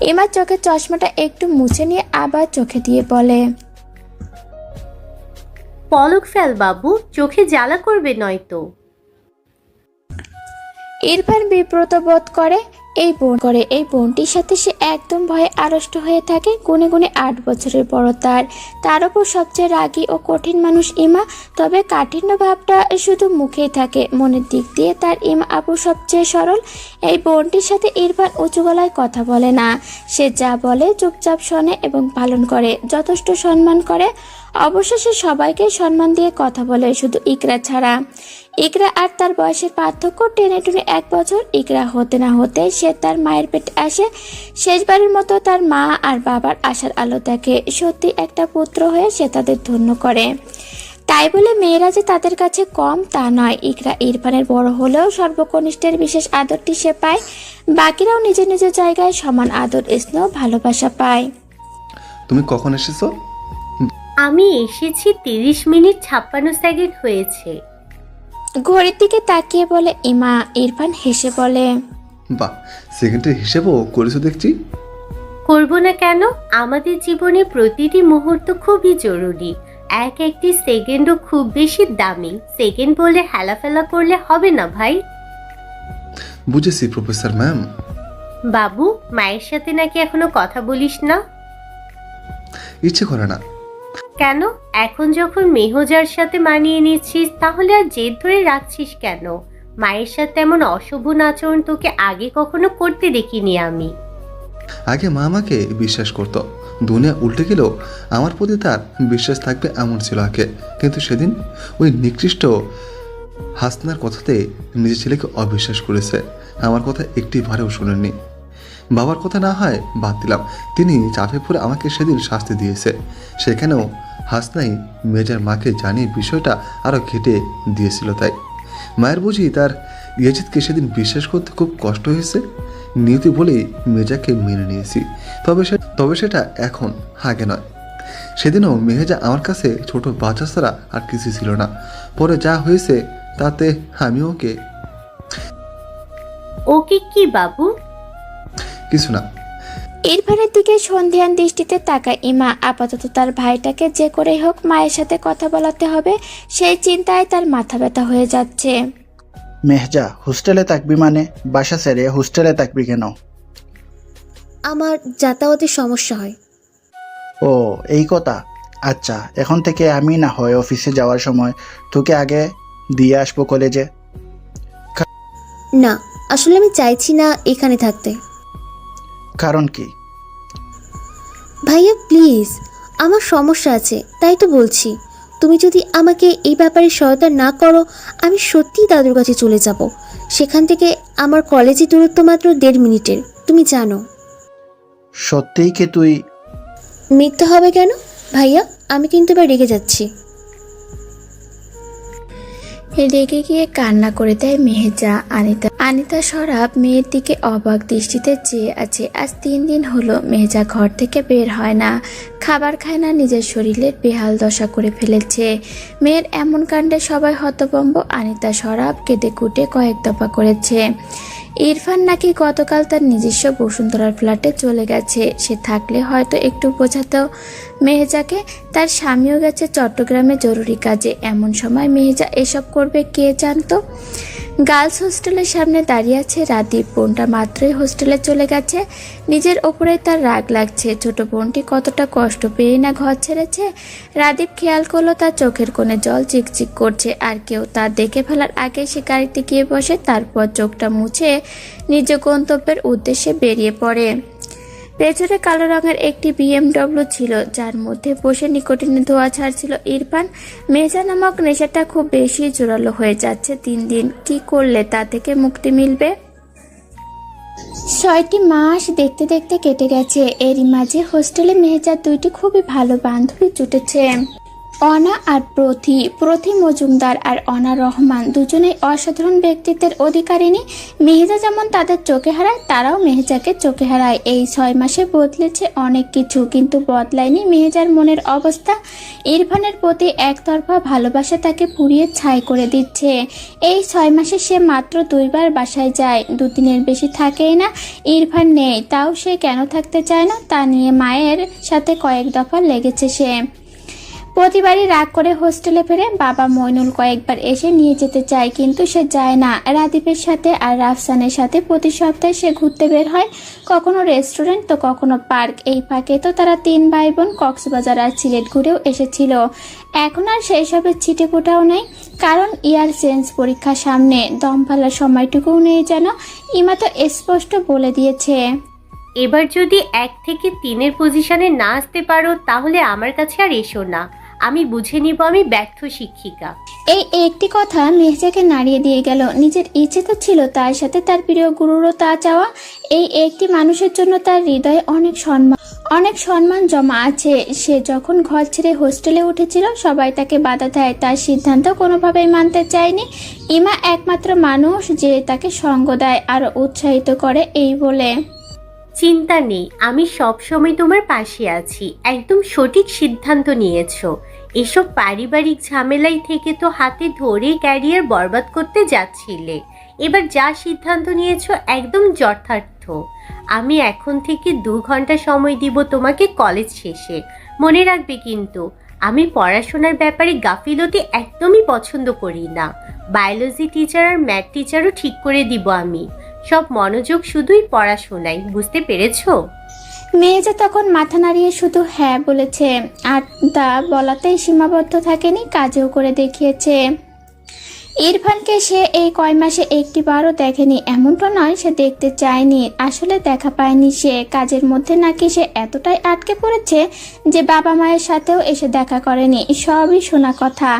ইমার চোখের চশমাটা একটু মুছে নিয়ে আবার চোখে দিয়ে বলে পলক ফেল বাবু চোখে জ্বালা করবে নয়তো। এরপর বিব্রত বোধ করে এই বোন করে। এই বোনটির সাথে সে একদম ভয়ে আড়ষ্ট হয়ে থাকে, গুনে গুনে আট বছরের বড় তার। তার উপর সবচেয়ে রাগী ও কঠিন মানুষ ইমা, তবে কাঠিন্য ভাবটা শুধু মুখেই থাকে। মনের দিক দিয়ে তার ইমা আপু সবচেয়ে সরল। এই বোনটির সাথে ইরফান উঁচু গলায় কথা বলে না। সে যা বলে চুপচাপ শোনে এবং পালন করে, যথেষ্ট সম্মান করে। অবশ্য সে সবাইকে সম্মান দিয়ে কথা বলে, শুধু ইকরা ছাড়া। ইকরা আর তার বয়সের পার্থক্য টেনে টুনে এক বছর ইকরা হতে না হতে সে তার মায়ের পেটে আসে। শেষবারের মতো তার মা আর বাবার আশার আলো দেখে। সত্যি একটা পুত্র হয়ে সে তাদের ধন্য করে। তাই বলে মেয়েরা যে তাদের কাছে কম তা নয়। ইকরা ইরফানের বড় হলেও সর্বকনিষ্ঠের বিশেষ আদরটি সে পায়। বাকিরাও নিজের নিজের জায়গায় সমান আদর স্নেহ ভালোবাসা পায়। তুমি কখন এসেছ? আমি এসেছি তিরিশ মিনিট ছাপ্পান্ন সেকেন্ড হয়েছে। ঘড়ির দিকে তাকিয়ে বলে ইমা ইরফান হেসে বলে বাহ সেকেন্ডের হিসেবও করেছ দেখছি। করব না কেন? আমাদের জীবনে প্রতিটি মুহূর্ত খুবই জরুরি। এক একটি সেকেন্ডও খুব বেশি দামি। সেকেন্ড বলে হেলাফেলা করলে হবে না ভাই। বুঝেছি প্রফেসর ম্যাম। বাবু মায়ের সাথে নাকি এখনও কথা বলিস না? ইচ্ছে করে না। কেন? এখন যখন মেহজার সাথে মানিয়ে নিচ্ছিস, তাহলে আর জেদ ধরে রাখছিস কেন? মায়ের সাথে এমন অশোভন আচরণ তোকে আগে কখনো করতে দেখিনি আমি। আগে মা আমাকে বিশ্বাস করতো। দুনিয়া উল্টে গেলেও আমার প্রতি তার বিশ্বাস থাকবে এমন ছিল আগে। কিন্তু সেদিন ওই নিকৃষ্ট হাসনার কথাতে নিজের ছেলেকে অবিশ্বাস করেছে। আমার কথা একটি বারেও শোনেননি। বাবার কথা না হয় বাদ দিলাম। তিনি চাপে পড়ে আমাকে সেদিন শাস্তি দিয়েছে। সেখানেও হাসনাই মেজার মাকে জানিয়ে বিষয়টা আরও ঘেটে দিয়েছিল তাই। মায়ের বুঝি তার ইয়েজিৎকে সেদিন বিশ্বাস করতে খুব কষ্ট হয়েছে? নিয়তি বলেই মেজাকে মেনে নিয়েছি। তবে সে তবে সেটা এখন আগে নয়। সেদিনও মেহেজা আমার কাছে ছোট বাচ্চা ছাড়া আর কিছু ছিল না। পরে যা হয়েছে তাতে আমি ওকে ওকে কি বাবু? কিছু না। ইরফানের দিকে সন্ধিয়ান দৃষ্টিতে তাকায়। ইমা আপাতত তার ভাইটাকে যে করেই হোক মায়ের সাথে কথা বলাতে হবে সেই চিন্তায় তার মাথা ব্যথা হয়ে যাচ্ছে। মেহজা হোস্টেলে থাকবি মানে? বাসা ছেড়ে হোস্টেলে থাকবি কেন? আমার যাতায়াতের সমস্যা হয়। ও এই কথা? আচ্ছা এখন থেকে আমি না হয় অফিসে যাওয়ার সময় তোকে আগে দিয়ে আসব কলেজে। না আসলে আমি চাইছি না এখানে থাকতে। কারণ কি? ভাইয়া প্লিজ আমার সমস্যা আছে তাই তো বলছি। তুমি যদি আমাকে এই ব্যাপারে সহায়তা না করো আমি সত্যিই দাদুর কাছে চলে যাব। সেখান থেকে আমার কলেজের দূরত্ব মাত্র দেড় মিনিটের তুমি জানো। সত্যিই কি তুই মিথ্যা হবে কেন? ভাইয়া আমি কিন্তু এবার রেগে যাচ্ছি। রেগে গিয়ে কান্না করে দেয় মেহেজা আনিতা। আনিতা সরাব মেয়ের দিকে অবাক দৃষ্টিতে চেয়ে আছে। আজ তিন দিন হলো মেহেজা ঘর থেকে বের হয় না। খাবার খায় না, নিজের শরীরের বেহাল দশা করে ফেলেছে। মেয়ের এমন কাণ্ডে সবাই হতবম্ব আনিতা সরাব কেঁদে কুটে কয়েক দফা করেছে। ইরফান নাকি গতকাল তার নিজস্ব বসুন্ধরার ফ্ল্যাটে চলে গেছে। সে থাকলে হয়তো একটু বোঝাতো। মেহেজাকে তার স্বামীও গেছে চট্টগ্রামে জরুরি কাজে। এমন সময় মেহেজা এসব করবে কে জানতো? গার্লস হোস্টেলের সামনে দাঁড়িয়ে আছে রাদীপ। বোনটা মাত্রই হোস্টেলে চলে গেছে। নিজের ওপরে তার রাগ লাগছে। ছোট বোনটি কতটা কষ্ট পেয়ে না ঘর ছেড়েছে। রাদীপ খেয়াল করল তার চোখের কোণে জল চিকচিক করছে আর কেউ তা দেখে ফেলার আগে সে গাড়িতে গিয়ে বসে, তারপর চোখটা মুছে নিজ গন্তব্যের উদ্দেশ্যে বেরিয়ে পড়ে। পেছনে কালো রঙের একটি বিএমডব্লিউ ছিল, যার মধ্যে বসে নিকোটিনে ধোয়া ছাড়ছিল। ইরফান মেজা নামক নেশাটা খুব বেশি জোরালো হয়ে যাচ্ছে। তিন দিন কি করলে তা থেকে মুক্তি মিলবে? ছয়টি মাস দেখতে দেখতে কেটে গেছে। এরই মাঝে হোস্টেলে মেহেজার দুইটি খুবই ভালো বান্ধবী জুটেছে। অনা আর প্রথি প্রথি মজুমদার আর অনা রহমান দুজনেই অসাধারণ ব্যক্তিত্বের অধিকারিণী। মেহেজা যেমন তাদের চোখে হারায়, তারাও মেহেজাকে চোখে হারায়। এই ছয় মাসে বদলেছে অনেক কিছু, কিন্তু বদলায়নি মেহেজার মনের অবস্থা। ইরফানের প্রতি একতরফা ভালোবাসা তাকে পুড়িয়ে ছাই করে দিচ্ছে। এই ছয় মাসে সে মাত্র দুইবার বাসায় যায়, দুদিনের বেশি থাকেই না। ইরফান নেই, তাও সে কেন থাকতে চায় না, তা নিয়ে মায়ের সাথে কয়েক দফা লেগেছে সে। প্রতিবারই রাগ করে হোস্টেলে ফেরে বাবা মইনুল কয়েকবার এসে নিয়ে যেতে চায়, কিন্তু সে যায় না। রাদীপের সাথে আর রাফসানের সাথে প্রতি সপ্তাহে সে ঘুরতে বের হয়। কখনো রেস্টুরেন্ট, তো কখনো পার্ক। এই ফাঁকে তো তারা তিন ভাই বোন কক্সবাজার আর সিলেট ঘুরেও এসেছিল। এখন আর সেই সবের ছিটে ফোটাও নেই, কারণ ইয়ার সেন্স পরীক্ষা সামনে। দম ফেলার সময়টুকুও নেই যেন, ইমা তো স্পষ্ট বলে দিয়েছে। এবার যদি এক থেকে তিনের পজিশনে না আসতে পারো, তাহলে আমার কাছে আর এসো না। আমি বুঝে নিব আমি ব্যর্থ শিক্ষিকা। এই একটি কথা মেহজাকে নাড়িয়ে দিয়ে গেল। নিজের ইচ্ছে তো ছিল তার সাথে তার প্রিয় গুরুরও তা চাওয়া। এই একটি মানুষের জন্য তার হৃদয়ে অনেক সম্মান অনেক সম্মান জমা আছে। সে যখন ঘর ছেড়ে হোস্টেলে উঠেছিল, সবাই তাকে বাধা দেয়। তার সিদ্ধান্ত কোনোভাবেই মানতে চায়নি। ইমা একমাত্র মানুষ যে তাকে সঙ্গ দেয় আর উৎসাহিত করে এই বলে। চিন্তা নেই, আমি সবসময় তোমার পাশে আছি। একদম সঠিক সিদ্ধান্ত নিয়েছো। এসব পারিবারিক ঝামেলাই থেকে তো হাতে ধরে ক্যারিয়ার বরবাদ করতে যাচ্ছিলে। এবার যা সিদ্ধান্ত নিয়েছো একদম যথার্থ। আমি এখন থেকে দু ঘণ্টা সময় দিব তোমাকে কলেজ শেষে। মনে রাখবে কিন্তু, আমি পড়াশোনার ব্যাপারে গাফিলতি একদমই পছন্দ করি না। বায়োলজি টিচার আর ম্যাথ টিচারও ঠিক করে দিব আমি। সব মনোযোগ শুধুই পড়াশোনায়, বুঝতে পেরেছ? মেয়েজা তখন মাথা নাড়িয়ে শুধু হ্যাঁ বলেছে, আর তা বলাতেই সীমাবদ্ধ থাকেনি, কাজেও করে দেখিয়েছে। ইরফানকে সে এই কয় মাসে একটি বারও দেখেনি, এমনটা নয় সে দেখতে চায়নি। আসলে দেখা পায়নি সে। কাজের মধ্যে নাকি সে এতটাই আটকে পড়েছে যে বাবা মায়ের সাথেও এসে দেখা করেনি। সবই শোনা কথা।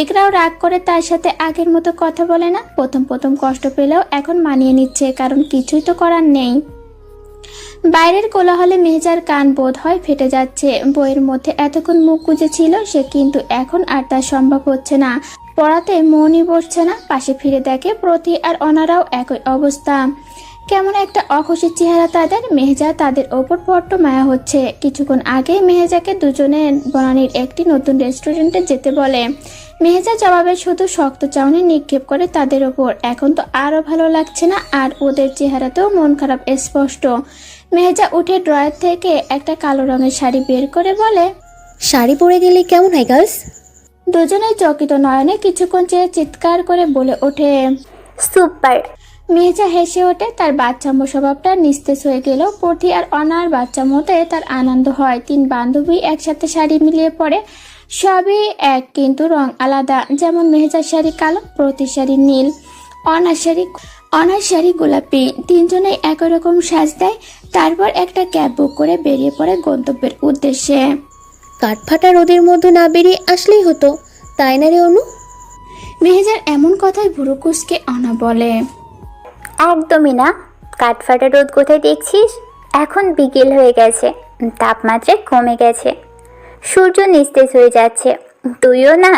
এগরাও রাগ করে তার সাথে আগের মতো কথা বলে না। প্রথম প্রথম কষ্ট পেলেও এখন মানিয়ে নিচ্ছে, কারণ কিছুই তো করার নেই। বাইরের কোলাহলে মেহজার কান বোধ হয় ফেটে যাচ্ছে। বইয়ের মধ্যে এতক্ষণ মুখ গুজেছিল সে কিন্তু এখন আর তা সম্ভব হচ্ছে না। পড়াতে মনই বসছে না। পাশে ফিরে দেখে প্রতি আর অনারাও একই অবস্থা। কেমন একটা অখুশির চেহারা তাদের, মেহজা তাদের ওপর বড্ড মায়া হচ্ছে। কিছুক্ষণ আগে মেহেজাকে দুজনে বনানীর একটি নতুন রেস্টুরেন্টে যেতে বলে। মেহেজা জবাবে শুধু শক্ত চাউনি নিক্ষেপ করে তাদের ওপর। এখন তো আরও ভালো লাগছে না, আর ওদের চেহারাতেও মন খারাপ স্পষ্ট। মেহেজা উঠে ড্রয়ার থেকে একটা কালো রঙের শাড়ি বের করে বলে, শাড়ি পরে গেলে কেমন হয় গার্লস? দুজনেই চকিত নয়নে কিছুক্ষণ চেয়ে চিৎকার করে বলে ওঠে সুপার মেহজা হেসে ওঠে, তার বাচ্চামো স্বভাবটা নিস্তেজ হয়ে গেল। পথি আর অনার বাচ্চা মতে তার আনন্দ হয়। তিন বান্ধবী একসাথে শাড়ি মিলিয়ে পড়ে সবই এক, কিন্তু রং আলাদা। যেমন মেহেজার শাড়ি কালো প্রতি শাড়ি নীল, অনার শাড়ি অনার শাড়ি গোলাপি। তিনজনেই একই রকম সাজ দেয়। তারপর একটা ক্যাব বুক করে বেরিয়ে পড়ে গন্তব্যের উদ্দেশ্যে। কাঠফাটা রোদের মধ্যে না বেরিয়ে আসলেই হতো তাই না রে অনু? মেহেজার এমন কথায় ভুরু কুসকে অনা বলে। একদমই না। কাঠফাটা রোদ কোথায় দেখছিস? এখন বিকেল হয়ে গেছে তাপমাত্রা কমে গেছে। সূর্য নিস্তেজ হয়ে যাচ্ছে তুইও না?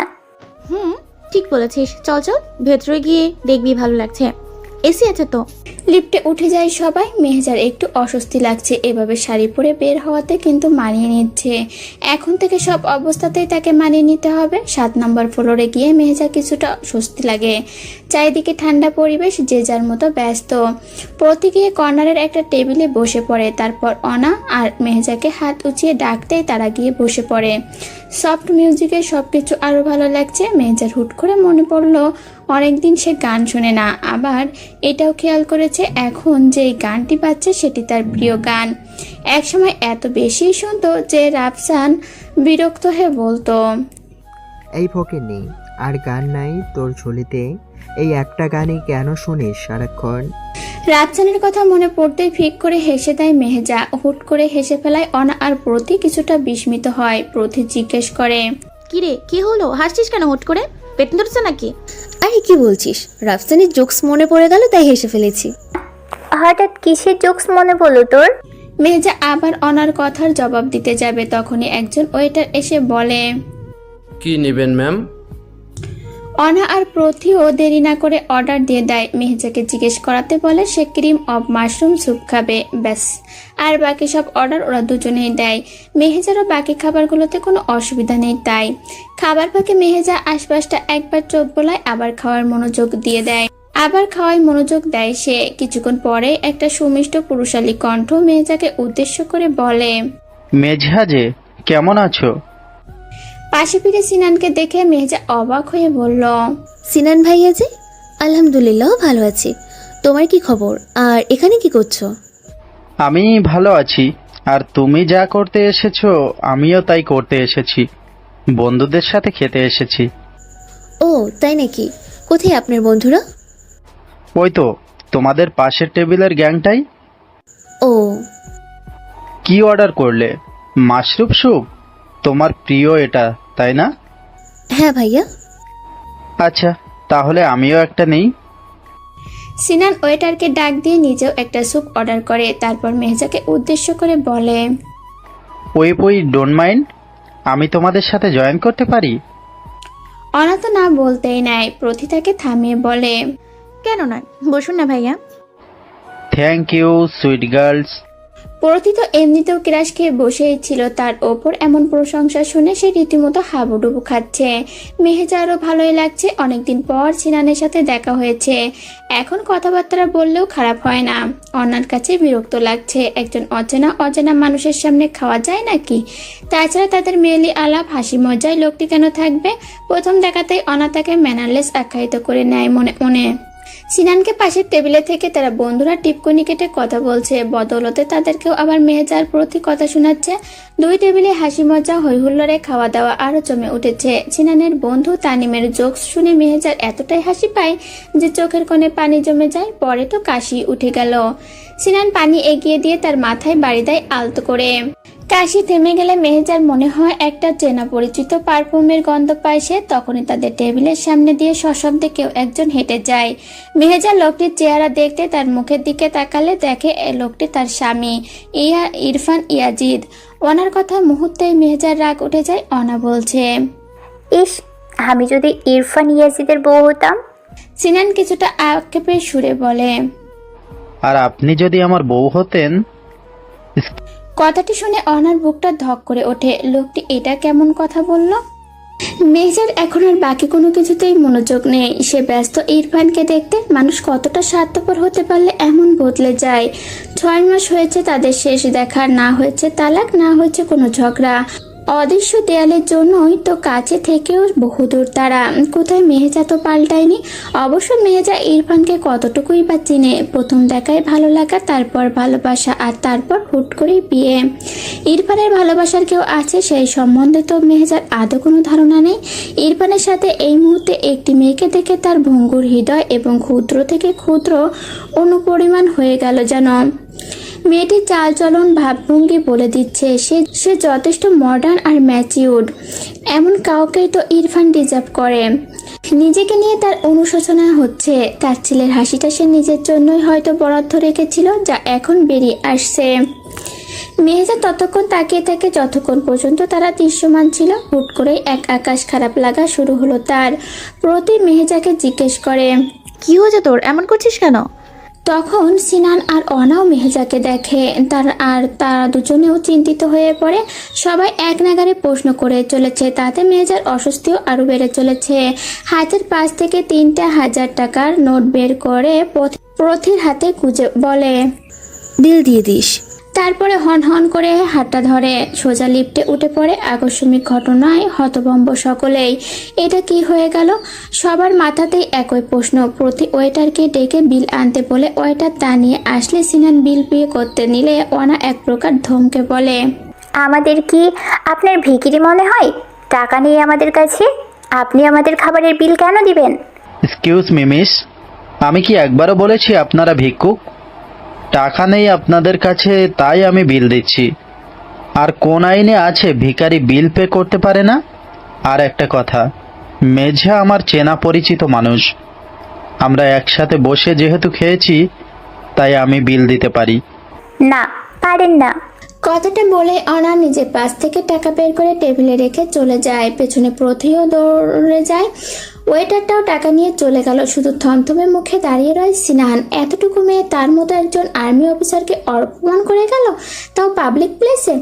হুম ঠিক বলেছিস। চল চল ভেতরে গিয়ে দেখবি ভালো লাগছে। এসি আছে তো? লিফটে উঠে যায় সবাই। মেহেজার একটু অস্বস্তি লাগছে। এভাবে শাড়ি পরে বের হওয়াতে কিন্তু মানিয়ে নিচ্ছে। এখন থেকে সব অবস্থাতেই তাকে মানিয়ে নিতে হবে। সাত নম্বর ফ্লোরে গিয়ে মেহেজা কিছুটা স্বস্তি লাগে। চারিদিকে ঠান্ডা পরিবেশ, যে যার মতো ব্যস্ত। প্রতি গিয়ে কর্নারের একটা টেবিলে বসে পড়ে। তারপর অনা আর মেহেজাকে হাত উঁচিয়ে ডাকতেই তারা গিয়ে বসে পড়ে। সফট মিউজিকে সব কিছু আরও ভালো লাগছে। মেজার হুট করে মনে পড়ল, অনেকদিন সে গান শুনে না। আবার এটাও খেয়াল করেছে, এখন যে গানটি পাচ্ছে সেটি তার প্রিয় গান। একসময় এত বেশি শুনতো যে রাফসান বিরক্ত হয়ে বলতো, এই ফকির নেই আর গান নাই তোর ঝুলিতে। এই একটা গানই কেন শুনিস সারাক্ষণ? রাফসানের কথা মনে পড়তেই ফিক করে হেসে দেয় মেহেজা। হুট করে হেসে ফেলায় অনা আর প্রতি কিছুটা বিস্মিত হয় প্রতি জিজ্ঞেস করে কি রে কি হলো? হাসছিস কেন হুট করে? পেট ধরছে নাকি? আরে কি বলছিস? রাফসানের জোকস মনে পড়ে গেল তাই হেসে ফেলেছি। হঠাৎ কিসের জোকস মনে পড়ল তোর? মেহেজা আবার অনার কথার জবাব দিতে যাবে তখনই একজন ওয়েটার এসে বলে কি নেবেন ম্যাম? অনা আর প্রথিও দেরি না করে অর্ডার দিয়ে দেয়। মেহেজাকে জিজ্ঞেস করাতে বলে সে ক্রিম অফ মাশরুম স্যুপ খাবে, ব্যাস। আর বাকি সব অর্ডার ওরা দুজনেই দেয়। মেহেজারও বাকি খাবারগুলোতে কোনো অসুবিধা নেই তাই। খাবার ফাঁকে মেহেজা আশপাশটা একবার চোখ বোলায় আবার খাওয়ার মনোযোগ দিয়ে দেয়। আবার খাওয়ায় মনোযোগ দেয় সে। কিছুক্ষণ পরে একটা সুমিষ্ট পুরুষালী কণ্ঠ মেহেজাকে উদ্দেশ্য করে বলে মেজহাজে কেমন আছো? পাশে ফিরে সিনানকে দেখে মেহেজা অবাক হয়ে বলল সিনান ভাইয়া যে আলহামদুলিল্লাহ ভালো আছি। তোমার কি খবর? আর এখানে কি করছ? আমি ভালো আছি। আর তুমি যা করতে এসেছ আমিও তাই করতে এসেছি। বন্ধুদের সাথে খেতে এসেছি। ও তাই নাকি? কোথায় আপনার বন্ধুরা? ওই তো তোমাদের পাশের টেবিলের গ্যাংটাই। ও। কি অর্ডার করলে? Mushroom soup? তোমার প্রিয় এটা তাই না? হ্যাঁ ভাইয়া। আচ্ছা তাহলে আমিও একটা নেই। সিনান ওয়েটারকে ডাক দিয়ে নিজেও একটা স্যুপ অর্ডার করে তারপর মেহজাকে উদ্দেশ্য করে বলে ওই বই ডোন্ট মাইন্ড আমি তোমাদের সাথে জয়েন করতে পারি? অনাথ না বলতেই নাই প্রতি তাকে থামিয়ে বলে কেন নয় বসুন না ভাইয়া। থ্যাংক ইউ সুইট গার্লস প্রতি তো এমনিতেও ক্রাশ খেয়ে বসেই ছিল তার ওপর এমন প্রশংসা শুনে সে রীতিমতো হাবুডুবু খাচ্ছে। মেহেজারও ভালোই লাগছে, অনেকদিন পর সিনানের সাথে দেখা হয়েছে। এখন কথাবার্তা বললেও খারাপ হয় না। অনার কাছে বিরক্ত লাগছে, একজন অচেনা অচেনা মানুষের সামনে খাওয়া যায় নাকি? তাছাড়া তাদের মেয়েলি আলাপ, হাসি মজায় লোকটি কেন থাকবে? প্রথম দেখাতেই অনা তাকে ম্যানারলেস আখ্যায়িত করে নেয় মনে মনে। সিনানকে পাশের টেবিলে থেকে তারা বন্ধুরা টিপকনি কেটে কথা বলছে। বদৌলতে তাদেরকেও আবার মেহেজার প্রতি কথা শোনাচ্ছে। দুই টেবিলে হাসি মজা, হৈহুল্লোড়ে খাওয়া দাওয়া আরও জমে উঠেছে। সিনানের বন্ধু তানিমের জোকস শুনে মেহেজার এতটাই হাসি পায় যে চোখের কোণে পানি জমে যায়, পরে তো কাশি উঠে গেল। সিনান পানি এগিয়ে দিয়ে তার মাথায় বাড়ি দেয় আলতো করে। কাশি থেমে গেলে মেহেজার মনে হয় একটা চেনা পরিচিত পারফিউমের গন্ধ পায় সে তখনই তাদের টেবিলের সামনে দিয়ে সশব্দে কেউ একজন হেঁটে যায়। মেহেজার লোকটির চেহারা দেখতে তার মুখের দিকে তাকালে দেখে এ লোকটি তার স্বামী ইয়া ইরফান ইয়াজিদ। ওনার কথা মুহূর্তেই মেহেজার রাগ উঠে যায় অনা বলছে ইস আমি যদি ইরফান ইয়াজিদের বউ হতাম? সিনান কিছুটা আক্ষেপের সুরে বলে আর আপনি যদি আমার বউ হতেন? কথাটি শুনে অনার বুকটা ধক করে ওঠে। লোকটি, এটা কেমন কথা বলল? মেজার এখন আর বাকি কোনো কিছুতেই মনোযোগ নেই। সে ব্যস্ত। ইরফানকে দেখতে মানুষ কতটা স্বার্থপর হতে পারলে এমন বদলে যায়। ছয় মাস হয়েছে তাদের শেষ দেখা। না হয়েছে তালাক, না হয়েছে কোনো ঝগড়া। অদৃশ্য দেয়ালের জন্যই তো কাছে থেকেও বহুদূর তারা। কোথায় মেহেজা তো পাল্টায়নি? অবশ্য মেহেজা ইরফানকে কতটুকুই বা চিনে? প্রথম দেখায় ভালো লাগা, তারপর ভালোবাসা, আর তারপর হুট করেই বিয়ে। ইরফানের ভালোবাসার কেউ আছে? সেই সম্বন্ধে তো মেহেজার আদৌ কোনো ধারণা নেই। ইরফানের সাথে এই মুহূর্তে একটি মেয়েকে দেখে তার ভঙ্গুর হৃদয় এবং ক্ষুদ্র থেকে ক্ষুদ্র অনুপরিমাণ হয়ে গেল যেন। মেয়েটির চালচলন ভাবভঙ্গি বলে দিচ্ছে সে। সে যথেষ্ট মডার্ন আর ম্যাচিউড এমন কাউকেই তো ইরফান ডিজার্ভ করে। নিজেকে নিয়ে তার অনুশোচনা হচ্ছে। তার ছেলের হাসিটা সে নিজের জন্যই হয়তো বরাদ্দ রেখেছিল, যা এখন বেরিয়ে আসছে। মেহেজা ততক্ষণ তাকিয়ে থাকে যতক্ষণ পর্যন্ত তারা দৃশ্যমান ছিল। হুট করেই এক আকাশ খারাপ লাগা শুরু হলো তার। প্রতি মেহেজাকে জিজ্ঞেস করে, কি হয়েছে তোর? এমন করছিস কেন? তখন সিনান আর অনাও মেহেজাকে দেখে। তার আর তারা দুজনেও চিন্তিত হয়ে পড়ে। সবাই এক নাগারে প্রশ্ন করে চলেছে, তাতে মেহজার অস্বস্তিও আরও বেড়ে চলেছে। হাতের পাশ থেকে তিনটা হাজার টাকার নোট বের করে পথ- প্রথির হাতে খুঁজে বলে বিল দিয়ে দিস। তারপরে হন হন করে হাতটা ধরে সোজা লিফটে উঠে পড়ে আকস্মিক ঘটনায় হতভম্ব সকলেই। এটা কি হয়ে গেল? সবার মাথাতেই একই প্রশ্ন। প্রতি ওয়েটারকে ডেকে বিল আনতে বলে ওয়েটার তা নিয়ে আসলে সিনান বিল পে করতে নিলে অনা এক প্রকার ধমকে বলে আমাদের কি আপনার ভিকিরি মনে হয়? টাকা নেই আমাদের কাছে? আপনি আমাদের খাবারের বিল কেন দিবেন? এক্সকিউজ মি মিস আমি কি একবারও বলেছি আপনারা ভিক্ষুক? টাকা নেই আপনাদের কাছে, তাই আমি বিল দিচ্ছি। আর কোন আইনে আছে, ভিখারি বিল পে করতে পারে না? আর একটা কথা, মেঝা আমার চেনা পরিচিত মানুষ। আমরা একসাথে বসে যেহেতু খেয়েছি, তাই আমি বিল দিতে পারি। না, পারেন না। কথাটা বলে অনা নিজের পাশ থেকে টাকা বের করে টেবিলে রেখে চলে যায়। পেছনে প্রথিও দৌড়ে যায়। ওয়েটারটাও টাকা নিয়ে চলে গেল। শুধু থমথমে মুখে দাঁড়িয়ে রয় সিনাহান। এতটুকু মেয়ে তার মতো একজন আর্মি অফিসারকে অপমান করে গেল? তাও পাবলিক প্লেসে